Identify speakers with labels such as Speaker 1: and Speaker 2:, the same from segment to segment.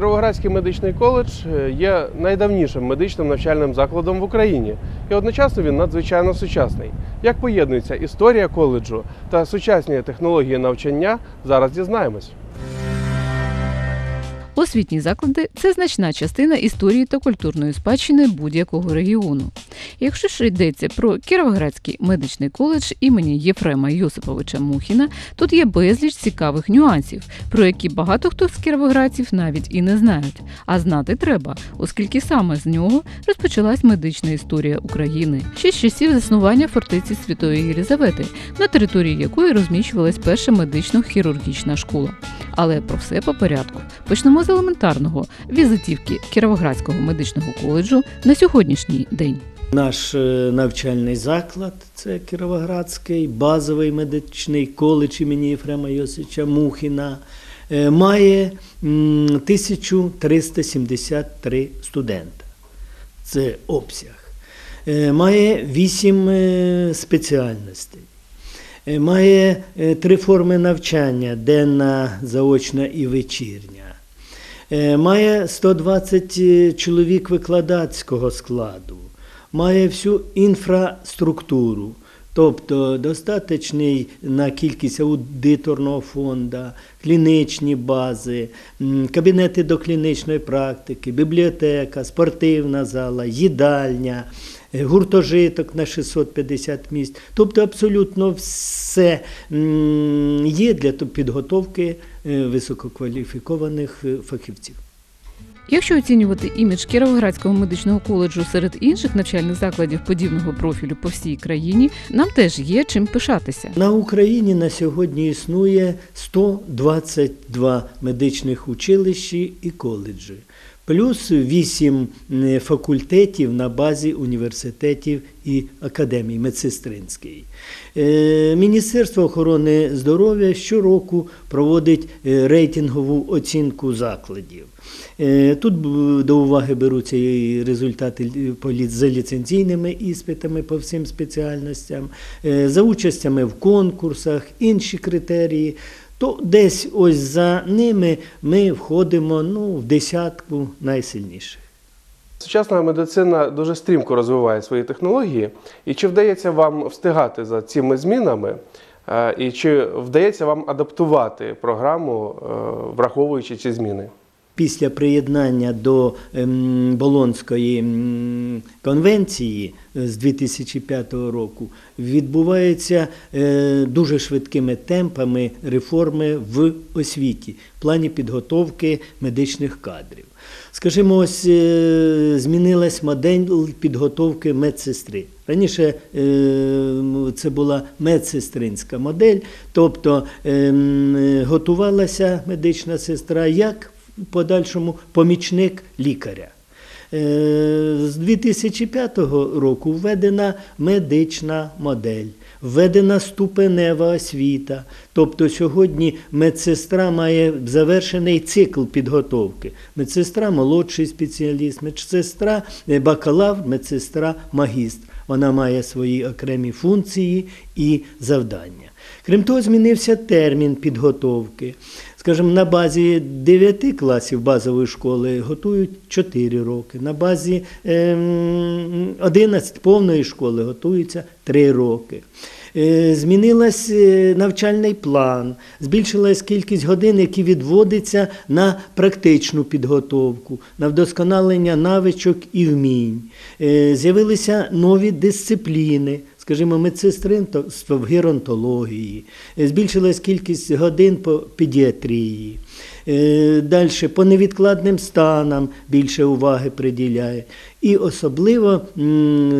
Speaker 1: Кіровоградський медичний коледж е, є найдавнішим медичним навчальним закладом в Україні, і одночасно він надзвичайно сучасний. Як поєднується історія коледжу та сучасні технології навчання, зараз дізнаємось.
Speaker 2: Освітні заклади це значна частина історії та культурної спадщини будь-якого регіону. Якщо ж йдеться про Кіровоградський медичний коледж імені Єфрема Йосиповича Мухіна, тут є безліч цікавих нюансів, про які багато хто з кіровоградців навіть і не знають. А знати треба, оскільки саме з нього розпочалась медична історія України ще з часів заснування фортеці Святої Єлізавети, на території якої розміщувалась перша медично-хірургічна школа. Але про все по порядку. Почнемо з елементарного візитівки Кіровоградського медичного коледжу на сьогоднішній день.
Speaker 3: Наш е, навчальний заклад це Кіровоградський базовий медичний коледж імені Єфрема Йосича Мухіна. е, Має м, 1373 студента. Це обсяг. Е, Має 8 спеціальностей. Е, Має е, три форми навчання: денна, заочна і вечірня. Е, Має 120 чоловік викладацького складу, має всю інфраструктуру, тобто достаточний на кількість аудиторного фонду, клінічні бази, кабінети доклінічної практики, бібліотека, спортивна зала, їдальня, гуртожиток на 650 місць. Тобто абсолютно все є для підготовки е, висококваліфікованих е, фахівців.
Speaker 2: Якщо оцінювати імідж Кіровоградського медичного коледжу серед інших навчальних закладів подібного профілю по всій країні, нам теж є чим пишатися.
Speaker 3: На Україні на сьогодні існує 122 медичних училищі і коледжі, плюс 8 факультетів на базі університетів і академій медсестринської. Е, Міністерство охорони здоров'я щороку проводить е, рейтингову оцінку закладів. Е, Тут до уваги беруться і результати за ліцензійними іспитами по всім спеціальностям, е, за участями в конкурсах, інші критерії. То десь ось за ними ми входимо ну, в десятку найсильніших.
Speaker 1: Сучасна медицина дуже стрімко розвиває свої технології, і чи вдається вам встигати за цими змінами, е, і чи вдається вам адаптувати програму, е, враховуючи ці зміни?
Speaker 3: Після приєднання до ем, Болонської конвенції е, з 2005 року відбуваються е, дуже швидкими темпами реформи в освіті в плані підготовки медичних кадрів. Скажімо, ось е, змінилась модель підготовки медсестри. Раніше це була медсестринська модель, тобто ем, готувалася медична сестра як подальшому помічник лікаря. Е, З 2005 року введена медична модель, введена ступенева освіта. Тобто сьогодні медсестра має завершений цикл підготовки. Медсестра молодший спеціаліст, медсестра бакалавр, медсестра магістр. Вона має свої окремі функції і завдання. Крім того, змінився термін підготовки. Скажімо, на базі 9 класів базової школи готують 4 роки. На базі ем, 11 повної школи готуються 3 роки. Е, Змінилась е, навчальний план, збільшилась кількість годин, які відводиться на практичну підготовку, на вдосконалення навичок і вмінь. Е, З'явилися нові дисципліни, скажімо, медсестринство в геронтології, Е, збільшилась кількість годин по педіатрії. Далі по невідкладним станам більше уваги приділяє. І особливо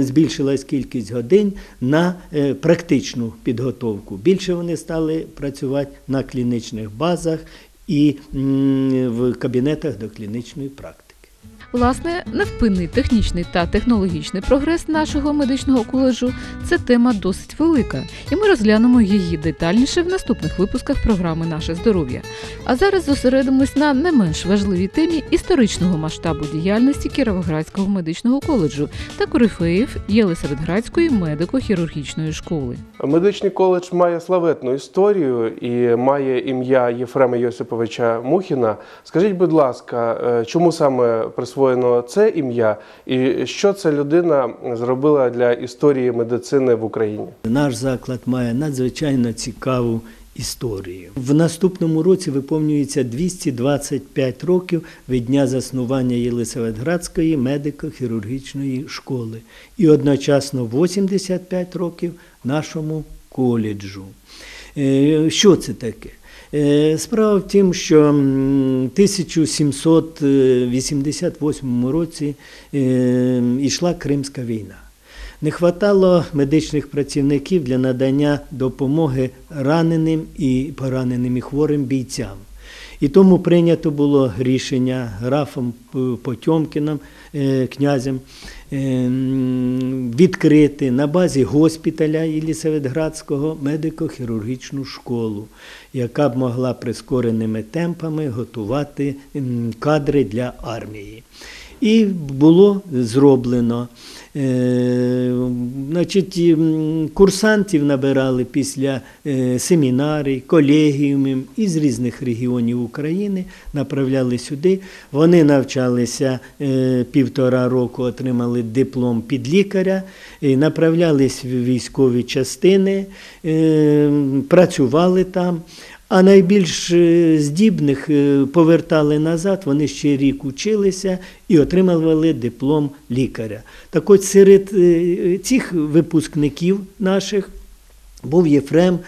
Speaker 3: збільшилась кількість годин на е, практичну підготовку. Більше вони стали працювати на клінічних базах і в кабінетах доклінічної практики.
Speaker 2: Власне, невпинний технічний та технологічний прогрес нашого медичного коледжу це тема досить велика, і ми розглянемо її детальніше в наступних випусках програми Наше здоров'я. А зараз зосередимось на не менш важливій темі історичного масштабу діяльності Кіровоградського медичного коледжу та корифеїв Єлисаветградської медико-хірургічної школи.
Speaker 1: Медичний коледж має славетну історію і має ім'я Єфрема Йосиповича Мухіна. Скажіть, будь ласка, е, чому саме присвоєно це ім'я, і що ця людина зробила для історії медицини в Україні?
Speaker 3: Наш заклад має надзвичайно цікаву історію. В наступному році виповнюється 225 років від дня заснування Єлисаветградської медико-хірургічної школи і одночасно 85 років нашому коледжу. Е, Що це таке? Е, Справа в тім, що м, 1788 році е, йшла Кримська війна. Не хватало медичних працівників для надання допомоги раненим і пораненим і хворим бійцям. І тому прийнято було рішення графом Потьомкіном, е, князем, відкрити на базі госпіталя Єлісаветградського медико-хірургічну школу, яка б могла прискореними темпами готувати кадри для армії. І було зроблено. Е, значить, курсантів набирали після е, семінарій, колегіумів із різних регіонів України, направляли сюди. Вони навчалися е, півтора року, отримали диплом підлікаря, і направлялись в військові частини, працювали там. А найбільш е, здібних е, повертали назад, вони ще рік училися і отримували диплом лікаря. Так от серед е, цих випускників наших був Єфрем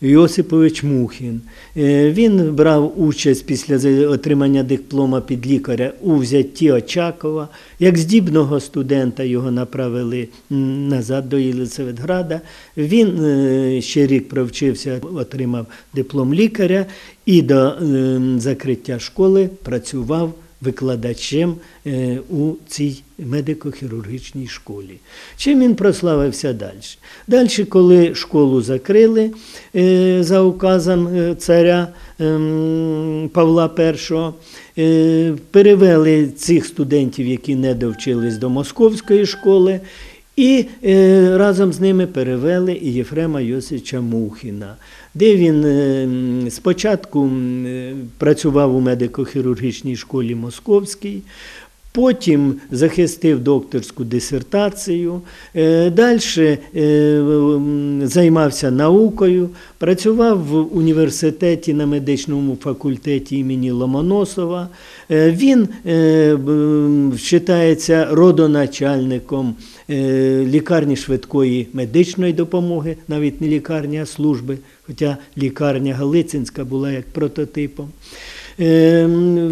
Speaker 3: Йосипович Мухін. Е, Він брав участь після отримання диплома під лікаря у взятті Очакова. Як здібного студента його направили назад до Єлисаветграда. Він е, ще рік провчився, отримав диплом лікаря і до е, закриття школи працював викладачем е, у цій медико-хірургічній школі. Чим він прославився далі? Далі, коли школу закрили е, за указом е, царя ем, Павла І, перевели цих студентів, які не довчились до московської школи. І разом з ними перевели і Єфрема Йосича Мухіна, де він е, спочатку е, працював у медико-хірургічній школі Московській, потім захистив докторську дисертацію, далі займався наукою, працював в університеті на медичному факультеті імені Ломоносова. Е, Він е, вважається родоначальником е, лікарні швидкої медичної допомоги, навіть не лікарні, а служби, хоча лікарня Галицинська була як прототипом. Е,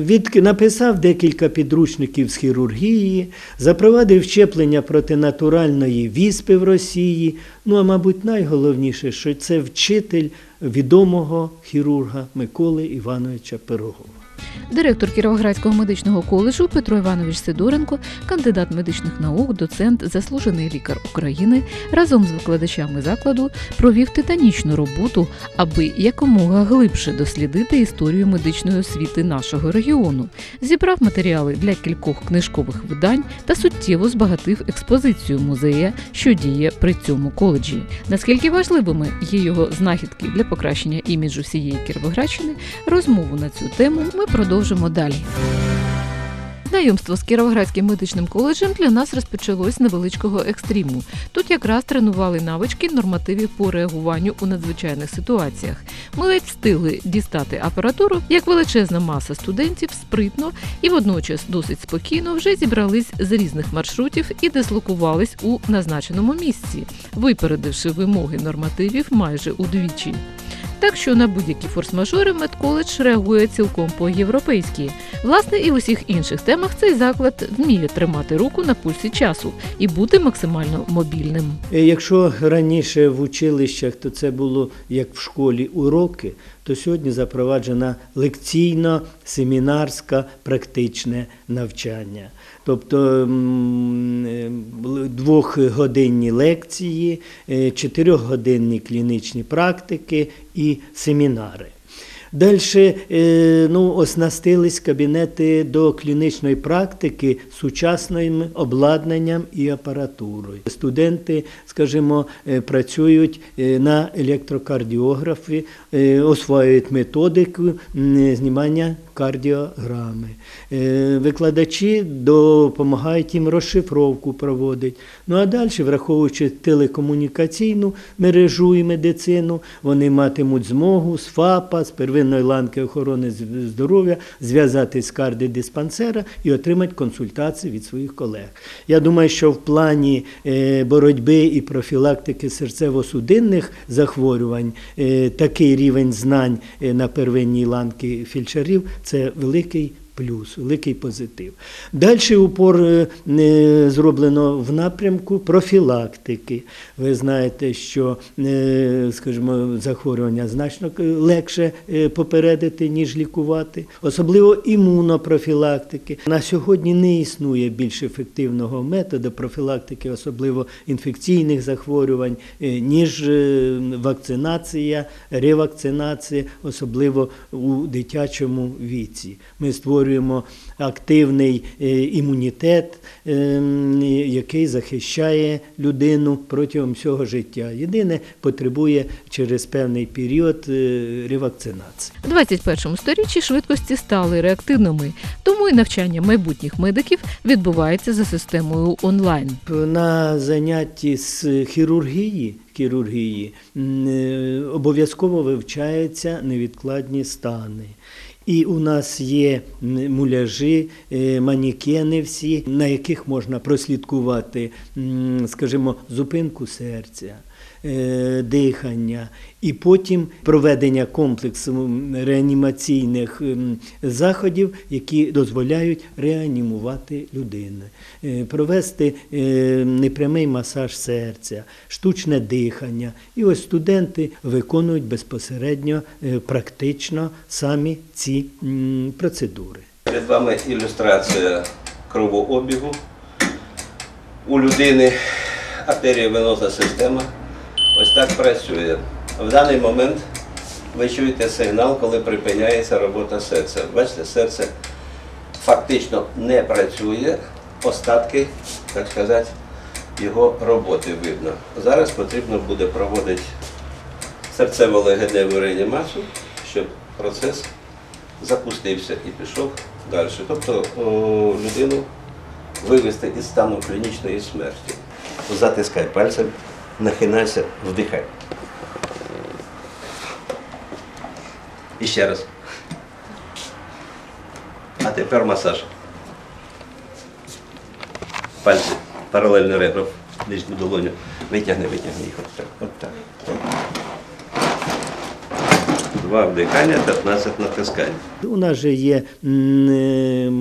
Speaker 3: Від, написав декілька підручників з хірургії, запровадив щеплення проти натуральної віспи в Росії. Ну а мабуть, найголовніше, що це вчитель відомого хірурга Миколи Івановича Пирогова.
Speaker 2: Директор Кіровоградського медичного коледжу Петро Іванович Сидоренко, кандидат медичних наук, доцент, заслужений лікар України, разом з викладачами закладу провів титанічну роботу, аби якомога глибше дослідити історію медичної освіти нашого регіону, зібрав матеріали для кількох книжкових видань та суттєво збагатив експозицію музея, що діє при цьому коледжі. Наскільки важливими є його знахідки для покращення іміджу всієї Кіровоградщини, розмову на цю тему ми продовжимо далі. Знайомство з Кіровоградським медичним коледжем для нас розпочалось з невеличкого екстриму. Тут якраз тренували навички нормативів по реагуванню у надзвичайних ситуаціях. Ми ледь встигли дістати апаратуру, як величезна маса студентів спритно і водночас досить спокійно вже зібрались з різних маршрутів і дислокувались у назначеному місці, випередивши вимоги нормативів майже удвічі. Так що на будь-які форс-мажори медколедж реагує цілком по-європейськи. Власне, і в усіх інших темах цей заклад вміє тримати руку на пульсі часу і бути максимально мобільним.
Speaker 3: Е, Якщо раніше в училищах, то це було як в школі уроки, то сьогодні запроваджена лекційно-семінарське практичне навчання. Тобто е, двохгодинні лекції, е, чотирьохгодинні клінічні практики і семінари. Далі ну, оснастились кабінети до клінічної практики сучасним обладнанням і апаратурою. Студенти, скажімо, е, працюють е, на електрокардіографі, е, освоюють методику знімання кардіограми. Е, Викладачі допомагають їм розшифровку проводити. Ну а далі, враховуючи телекомунікаційну мережу і медицину, вони матимуть змогу з ФАПа, з первинної ланки охорони здоров'я зв'язатись з кардіодиспансера і отримати консультації від своїх колег. Я думаю, що в плані е, боротьби і профілактики серцево-судинних захворювань е, такий рівень знань на первинній ланки фельдшерів це великий плюс, великий позитив. Далі упор е, е, зроблено в напрямку профілактики. Ви знаєте, що, е, скажімо, захворювання значно легше попередити, ніж лікувати, особливо імунопрофілактики. На сьогодні не існує більш ефективного методу профілактики, особливо інфекційних захворювань, ніж вакцинація, ревакцинація, особливо у дитячому віці. Ми створюємо активний е, імунітет, ем, який захищає людину протягом всього життя. Єдине, потребує через певний період е, ревакцинації.
Speaker 2: У 21 сторіччі швидкості стали реактивними, тому і навчання майбутніх медиків відбувається за системою онлайн.
Speaker 3: На занятті з хірургії, хірургії е, обов'язково вивчаються невідкладні стани. І у нас є муляжі, е, манікени всі, на яких можна прослідкувати, скажімо, зупинку серця. Е, Дихання, і потім проведення комплексу реанімаційних заходів, які дозволяють реанімувати людину, Е, провести е, непрямий масаж серця, штучне дихання. І ось студенти виконують безпосередньо практично самі ці процедури.
Speaker 4: Перед вами ілюстрація кровообігу. У людини артеріовенозна система ось так працює. В даний момент ви чуєте сигнал, коли припиняється робота серця. Бачите, серце фактично не працює, остатки, так сказати, його роботи видно. Зараз потрібно буде проводити серцево-легеневу реанімацію, щоб процес запустився і пішов далі. Тобто о, людину вивести із стану клінічної смерті. Затискай пальцем, нахинайся, вдихай. І ще раз. А тепер масаж. Пальці паралельно ребрам, нижню долоню. Витягни, витягни їх. От так. От так. Два вдихання, 15 натискань.
Speaker 3: У нас же є е,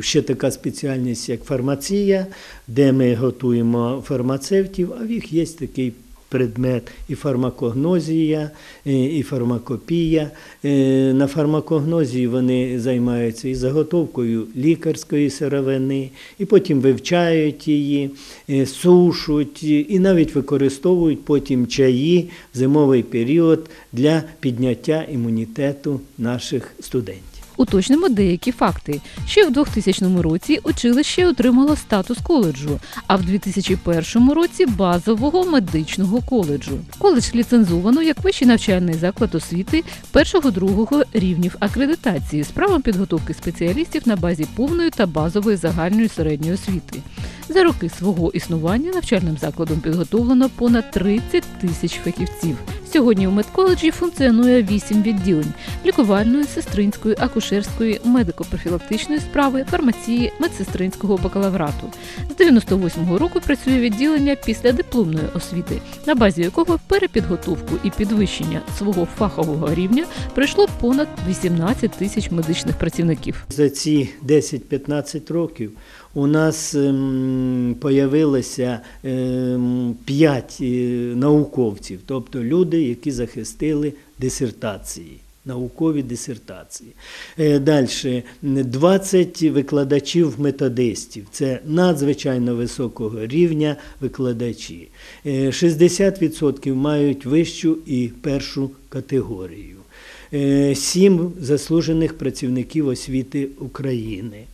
Speaker 3: ще така спеціальність, як фармація, де ми готуємо фармацевтів, а в їх є такий предмет і фармакогнозія, е, і фармакопія. Е, На фармакогнозії вони займаються і заготовкою лікарської сировини, і потім вивчають її, е, сушуть, і навіть використовують потім чаї в зимовий період для підняття імунітету наших студентів.
Speaker 2: Уточнимо деякі факти. Ще в 2000 році училище отримало статус коледжу, а в 2001 році базового медичного коледжу. Коледж ліцензовано як вищий навчальний заклад освіти першого-другого рівнів акредитації з правом підготовки спеціалістів на базі повної та базової загальної середньої освіти. За роки свого існування навчальним закладом підготовлено понад 30 тисяч фахівців. Сьогодні у медколеджі функціонує 8 відділень лікувальної, сестринської, акушерської, медико-профілактичної справи, фармації, медсестринського бакалаврату. З 98-го року працює відділення після дипломної освіти, на базі якого перепідготовку і підвищення свого фахового рівня пройшло понад 18 тисяч медичних працівників.
Speaker 3: За ці 10-15 років у нас ем, появилося ем, 5 науковців, тобто люди, які захистили дисертації. наукові дисертації. Далі 20 викладачів-методистів. Це надзвичайно високого рівня викладачі. Е, 60% мають вищу і першу категорію. Е, Сім заслужених працівників освіти України.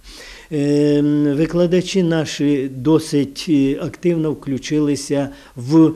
Speaker 3: Е, Викладачі наші досить е, активно включилися в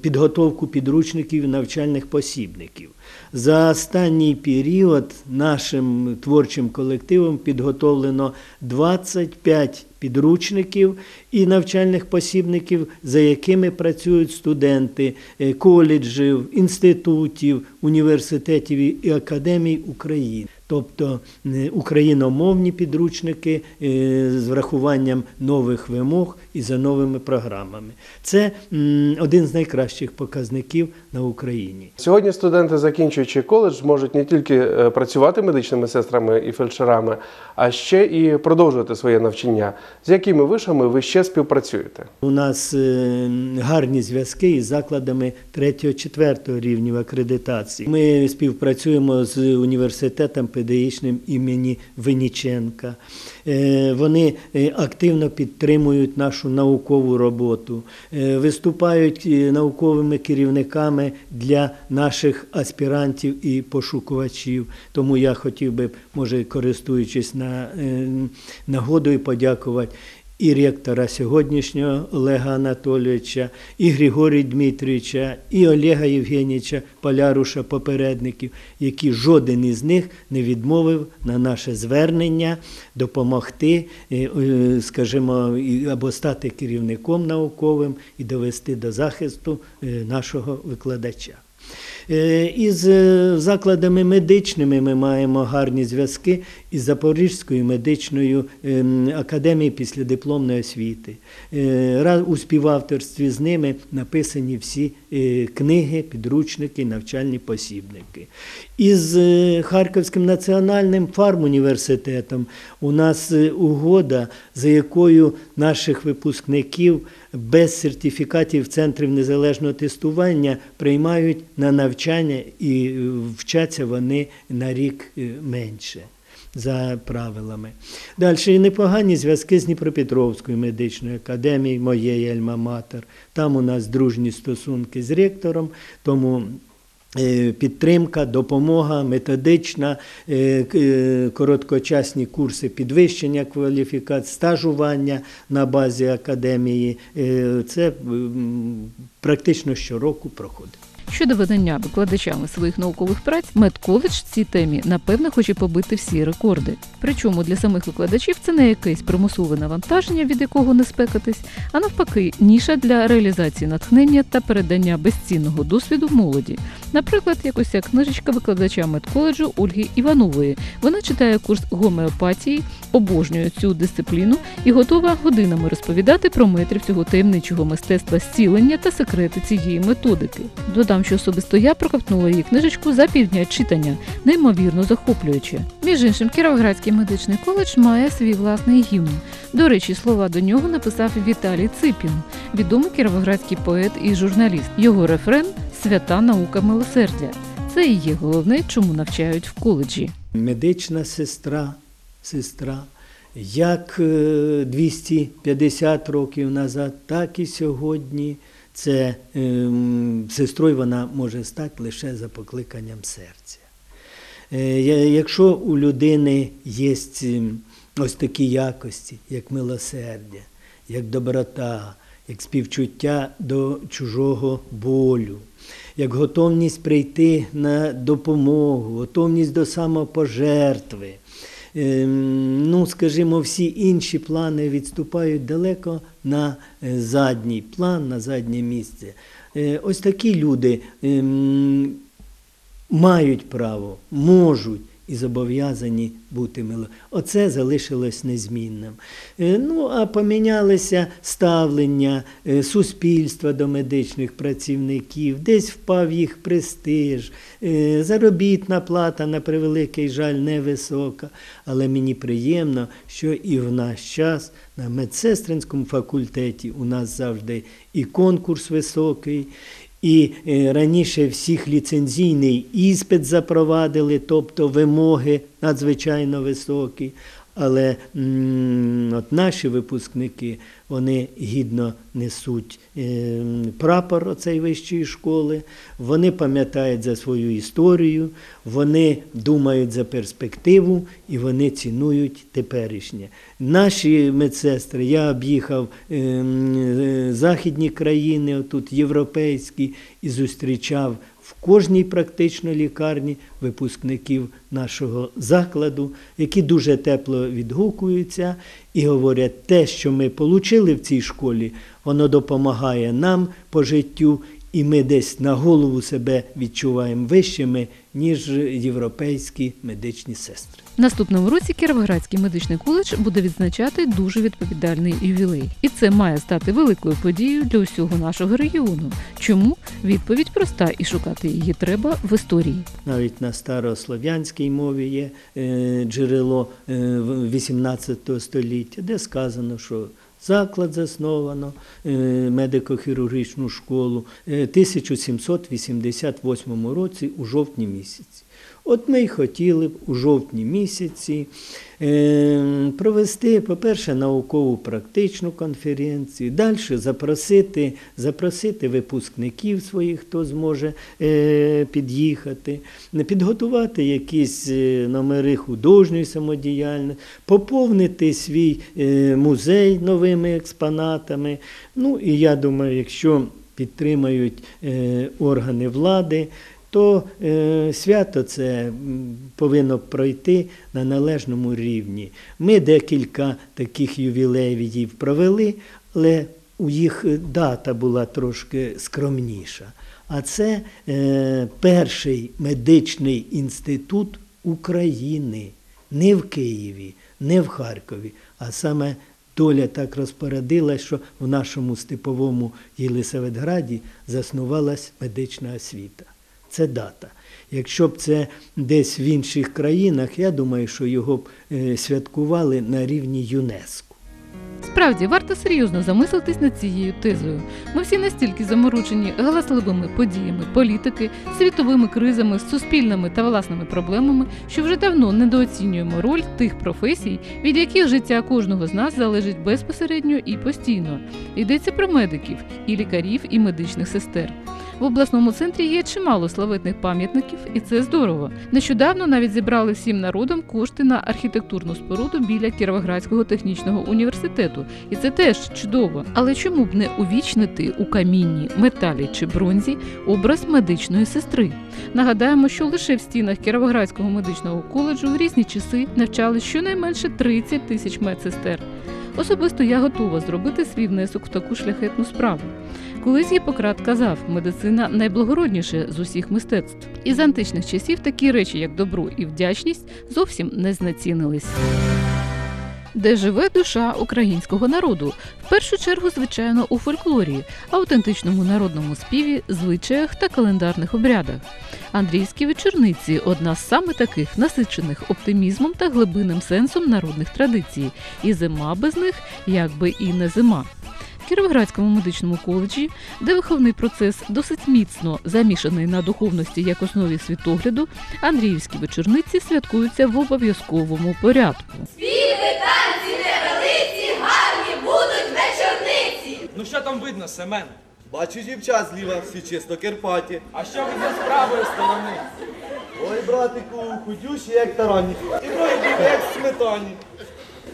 Speaker 3: підготовку підручників навчальних посібників. За останній період нашим творчим колективом підготовлено 25 підручників і навчальних посібників, за якими працюють студенти е, коледжів, інститутів, університетів і академій України. Тобто е, україномовні підручники е, з врахуванням нових вимог і за новими програмами. Це один з найкращих показників на Україні.
Speaker 1: Сьогодні студенти, закінчуючи коледж, можуть не тільки е, працювати медичними сестрами і фельдшерами, а ще і продовжувати своє навчання. З якими вишами ви ще співпрацюєте?
Speaker 3: У нас гарні зв'язки із закладами 3-4 рівнів акредитації. Ми співпрацюємо з університетом педагогічним імені Винніченка. Е, Вони е, активно підтримують нашу наукову роботу, е, виступають науковими керівниками для наших аспірантів і пошукувачів. Тому я хотів би, може, користуючись на нагодою, подякувати і ректора сьогоднішнього Олега Анатолійовича, і Григорія Дмитрійовича, і Олега Євгенійовича Поляруша, попередників, які жоден із них не відмовив на наше звернення допомогти, е, е, скажімо, або стати керівником науковим і довести до захисту е, нашого викладача. Із закладами медичними ми маємо гарні зв'язки із Запорізькою медичною ем, академією післядипломної освіти. Е, У співавторстві з ними написані всі е, книги, підручники, навчальні посібники. Із е, Харківським національним фармуніверситетом у нас угода, за якою наших випускників без сертифікатів центрів незалежного тестування приймають на навчання і вчаться вони на рік менше. За правилами. Далі і непогані зв'язки з Дніпропетровською медичною академією, моєї Альма-Матер. Там у нас дружні стосунки з ректором, тому е, підтримка, допомога, методична, е, е, короткочасні курси підвищення кваліфікації, стажування на базі академії. Це практично щороку проходить.
Speaker 2: Щодо видання викладачами своїх наукових праць, медколедж в цій темі напевно хоче побити всі рекорди. Причому для самих викладачів це не якесь примусове навантаження, від якого не спекатись, а навпаки, ніша для реалізації натхнення та передання безцінного досвіду молоді. Наприклад, якось ця книжечка викладача медколеджу Ольги Іванової. Вона читає курс гомеопатії, обожнює цю дисципліну і готова годинами розповідати про метрів цього таємничого мистецтва зцілення та секрети цієї методики. Додам, що особисто я проковтнула її книжечку за півдня читання, неймовірно захоплююче. Між іншим, Кіровоградський медичний коледж має свій власний гімн. До речі, слова до нього написав Віталій Ципін, відомий кіровоградський поет і журналіст. Його рефрен свята наука милосердя. Це і є головне, чому навчають в коледжі.
Speaker 3: медична сестра, сестра, як е, 250 років назад, так і сьогодні. Це ем, сестрою вона може стати лише за покликанням серця. Е, Якщо у людини є ем, ось такі якості, як милосердя, як доброта, як співчуття до чужого болю, як готовність прийти на допомогу, готовність до самопожертви. Ем, Ну, скажімо, всі інші плани відступають далеко на е, задній план, на заднє місце. Е, Ось такі люди ем, мають право, можуть і зобов'язані бути мило. Оце залишилось незмінним. Е, Ну, а помінялися ставлення е, суспільства до медичних працівників, десь впав їх престиж, е, заробітна плата, на превеликий жаль, невисока. Але мені приємно, що і в наш час на медсестринському факультеті у нас завжди і конкурс високий, І е, раніше всіх ліцензійний іспит запровадили, тобто вимоги надзвичайно високі. Але от наші випускники вони гідно несуть е, прапор оцей вищої школи, вони пам'ятають за свою історію, вони думають за перспективу і вони цінують теперішнє. Наші медсестри, я об'їхав е, е, західні країни, отут європейські, і зустрічав в кожній практично лікарні випускників нашого закладу, які дуже тепло відгукуються і говорять, те, що ми отримали в цій школі, воно допомагає нам по життю, і ми десь на голову себе відчуваємо вищими, ніж європейські медичні сестри.
Speaker 2: Наступному році Кіровоградський медичний коледж буде відзначати дуже відповідальний ювілей, і це має стати великою подією для усього нашого регіону. Чому відповідь проста і шукати її треба в історії.
Speaker 3: Навіть на старослов'янській мові є е, джерело е, в- 18 століття, де сказано, що заклад засновано, е, медико-хірургічну школу е, 1788 році у жовтні місяці. От ми й хотіли б у жовтні місяці е, провести, по-перше, наукову практичну конференцію, далі запросити, запросити випускників своїх, хто зможе е, під'їхати, підготувати якісь е, номери художньої самодіяльності, поповнити свій музей новими експонатами. Ну і я думаю, якщо підтримають органи влади, то е, свято це повинно пройти на належному рівні. Ми декілька таких ювілеїв провели, але у їх дата була трошки скромніша. А це е, перший медичний інститут України, не в Києві, не в Харкові, а саме доля так розпорядилась, що в нашому степовому Єлисаветграді заснувалась медична освіта. Це дата. Якщо б це десь в інших країнах, я думаю, що його б е, святкували на рівні ЮНЕСКО.
Speaker 2: Справді варто серйозно замислитись над цією тезою. Ми всі настільки заморочені галасливими подіями політики, світовими кризами, суспільними та власними проблемами, що вже давно недооцінюємо роль тих професій, від яких життя кожного з нас залежить безпосередньо і постійно. Йдеться про медиків, і лікарів, і медичних сестер. В обласному центрі є чимало славетних пам'ятників, і це здорово. Нещодавно навіть зібрали всім народом кошти на архітектурну споруду біля Кіровоградського технічного університету, і це теж чудово. Але чому б не увічнити у камінні, металі чи бронзі образ медичної сестри? Нагадаємо, що лише в стінах Кіровоградського медичного коледжу в різні часи навчали щонайменше 30 тисяч медсестер. Особисто я готова зробити свій внесок в таку шляхетну справу. Колись Гіппократ казав, медицина найблагородніше з усіх мистецтв. Із античних часів такі речі, як добро і вдячність, зовсім не знецінились. Де живе душа українського народу? В першу чергу, звичайно, у фольклорі, аутентичному народному співі, звичаях та календарних обрядах. Андрійські вечорниці одна з саме таких насичених оптимізмом та глибинним сенсом народних традицій, і зима без них якби і не зима. В Кіровоградському медичному коледжі, де виховний процес досить міцно замішаний на духовності як основі світогляду, Андріївські вечорниці святкуються в обов'язковому порядку.
Speaker 5: Співи, танці, невелиці, гарні будуть вечорниці.
Speaker 6: Ну що там видно, Семен?
Speaker 7: Бачу дівчат зліва, всі чисто кирпаті.
Speaker 6: А що ви з правої сторони?
Speaker 7: Ой, братику, худющі, як тарані. І бройки, як сметані.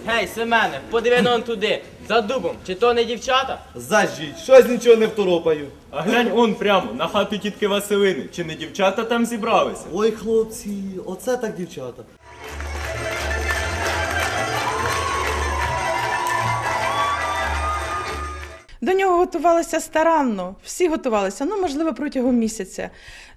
Speaker 8: Гей, Семене, подиви он туди, за дубом, чи то не дівчата?
Speaker 7: Зажіть, щось нічого не второпаю.
Speaker 9: А глянь он прямо на хату тітки Василини. Чи не дівчата там зібралися?
Speaker 7: Ой, хлопці, оце так дівчата.
Speaker 10: До нього готувалися старанно, всі готувалися, ну можливо, протягом місяця.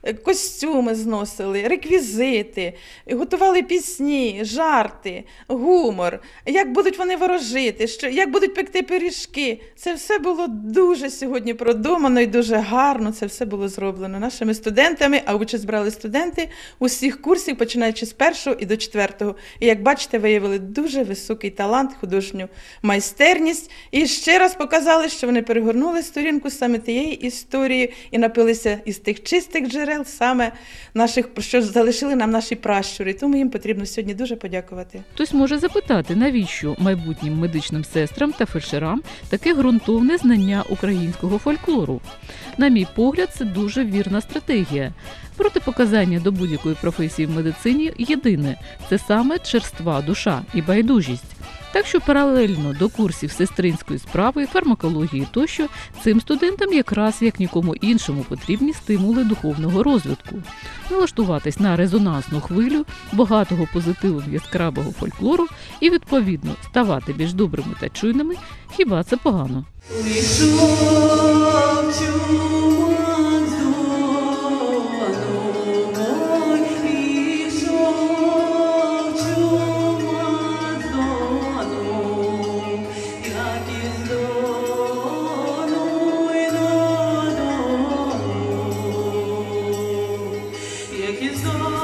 Speaker 10: Е, костюми зносили, реквізити, готували пісні, жарти, гумор, як будуть вони ворожити, що, як будуть пекти пиріжки. Це все було дуже сьогодні продумано і дуже гарно. Це все було зроблено нашими студентами, а участь брали студенти усіх курсів, починаючи з першого і до четвертого. І як бачите, виявили дуже високий талант, художню майстерність. І ще раз показали, що вони перегорнули сторінку саме тієї історії і напилися із тих чистих джерел, саме наших, що залишили нам наші пращури. Тому їм потрібно сьогодні дуже подякувати.
Speaker 2: Хтось може запитати, навіщо майбутнім медичним сестрам та фельдшерам таке ґрунтовне знання українського фольклору. На мій погляд, це дуже вірна стратегія. Протипоказання до будь-якої професії в медицині єдине це саме черства душа і байдужість. Так що паралельно до курсів сестринської справи, фармакології тощо цим студентам якраз як нікому іншому потрібні стимули духовного розвитку. Налаштуватись на резонансну хвилю багатого позитивом яскравого фольклору і відповідно ставати більш добрими та чуйними, хіба це погано? is the Lord.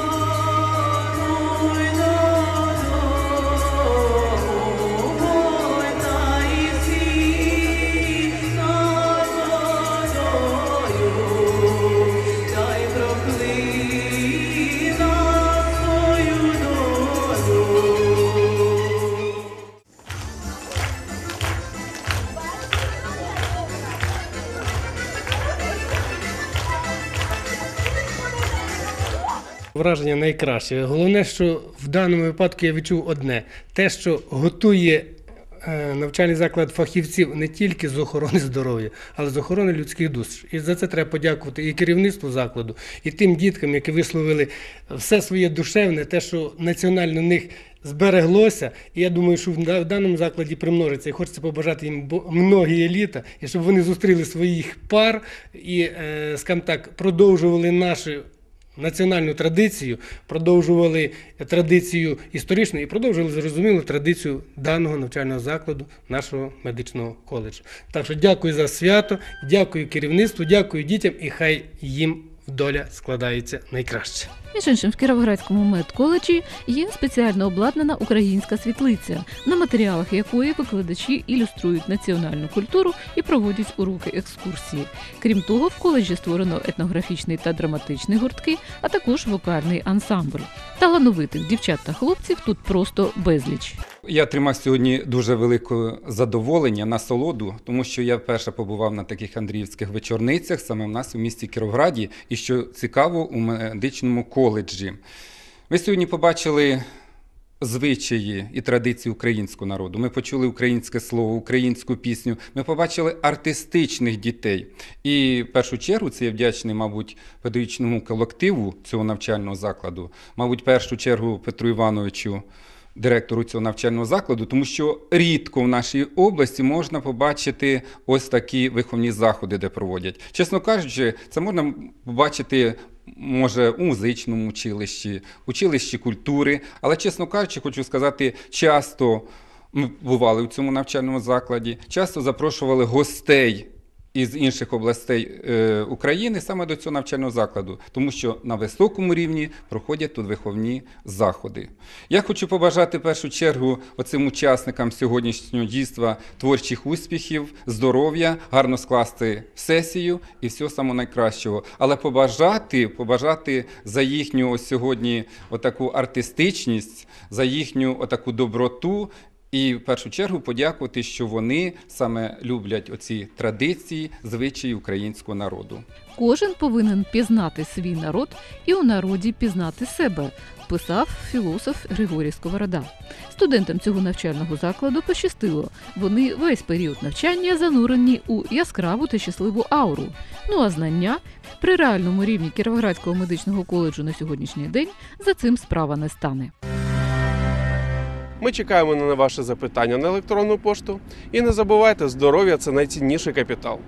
Speaker 11: Враження найкраще. Головне, що в даному випадку я відчув одне: те, що готує е, навчальний заклад фахівців не тільки з охорони здоров'я, але з охорони людських душ. І за це треба подякувати і керівництву закладу, і тим діткам, які висловили все своє душевне, те, що національно в них збереглося. І я думаю, що в даному закладі примножиться. І хочеться побажати їм многі літа, і щоб вони зустріли своїх пар і, е, скажімо так, продовжували нашу національну традицію, продовжували традицію історичну і продовжували зрозуміло традицію даного навчального закладу, нашого медичного коледжу. Так що дякую за свято, дякую керівництву, дякую дітям і хай їм доля складається найкраще.
Speaker 2: Між іншим, в Кіровоградському медколеджі є спеціально обладнана українська світлиця, на матеріалах якої викладачі ілюструють національну культуру і проводять уроки екскурсії. Крім того, в коледжі створено етнографічний та драматичний гуртки, а також вокальний ансамбль. Талановитих дівчат та хлопців тут просто безліч.
Speaker 12: Я отримав сьогодні дуже велике задоволення, насолоду, тому що я вперше побував на таких андріївських вечорницях саме в нас у місті Кіровграді, і що цікаво у медичному коледжі. Ви сьогодні побачили звичаї і традиції українського народу. Ми почули українське слово, українську пісню. Ми побачили артистичних дітей. І в першу чергу це я вдячний, мабуть, педагогічному колективу цього навчального закладу, мабуть, в першу чергу Петру Івановичу директору цього навчального закладу, тому що рідко в нашій області можна побачити ось такі виховні заходи, де проводять. Чесно кажучи, це можна побачити. Може, у музичному училищі, училищі культури, але, чесно кажучи, хочу сказати, часто ми бували в цьому навчальному закладі, часто запрошували гостей із інших областей е, України саме до цього навчального закладу, тому що на високому рівні проходять тут виховні заходи. Я хочу побажати в першу чергу оцим учасникам сьогоднішнього дійства творчих успіхів, здоров'я, гарно скласти сесію і всього самого найкращого. Але побажати, побажати за їхню сьогодні отаку артистичність, за їхню отаку доброту. І в першу чергу подякувати, що вони саме люблять оці традиції, звичаї українського народу.
Speaker 2: Кожен повинен пізнати свій народ і у народі пізнати себе, писав філософ Григорій Сковорода. Студентам цього навчального закладу пощастило. Вони весь період навчання занурені у яскраву та щасливу ауру. Ну а знання при реальному рівні Кіровоградського медичного коледжу на сьогоднішній день за цим справа не стане.
Speaker 1: Ми чекаємо на ваше запитання на електронну пошту. І не забувайте, здоров'я це найцінніший капітал.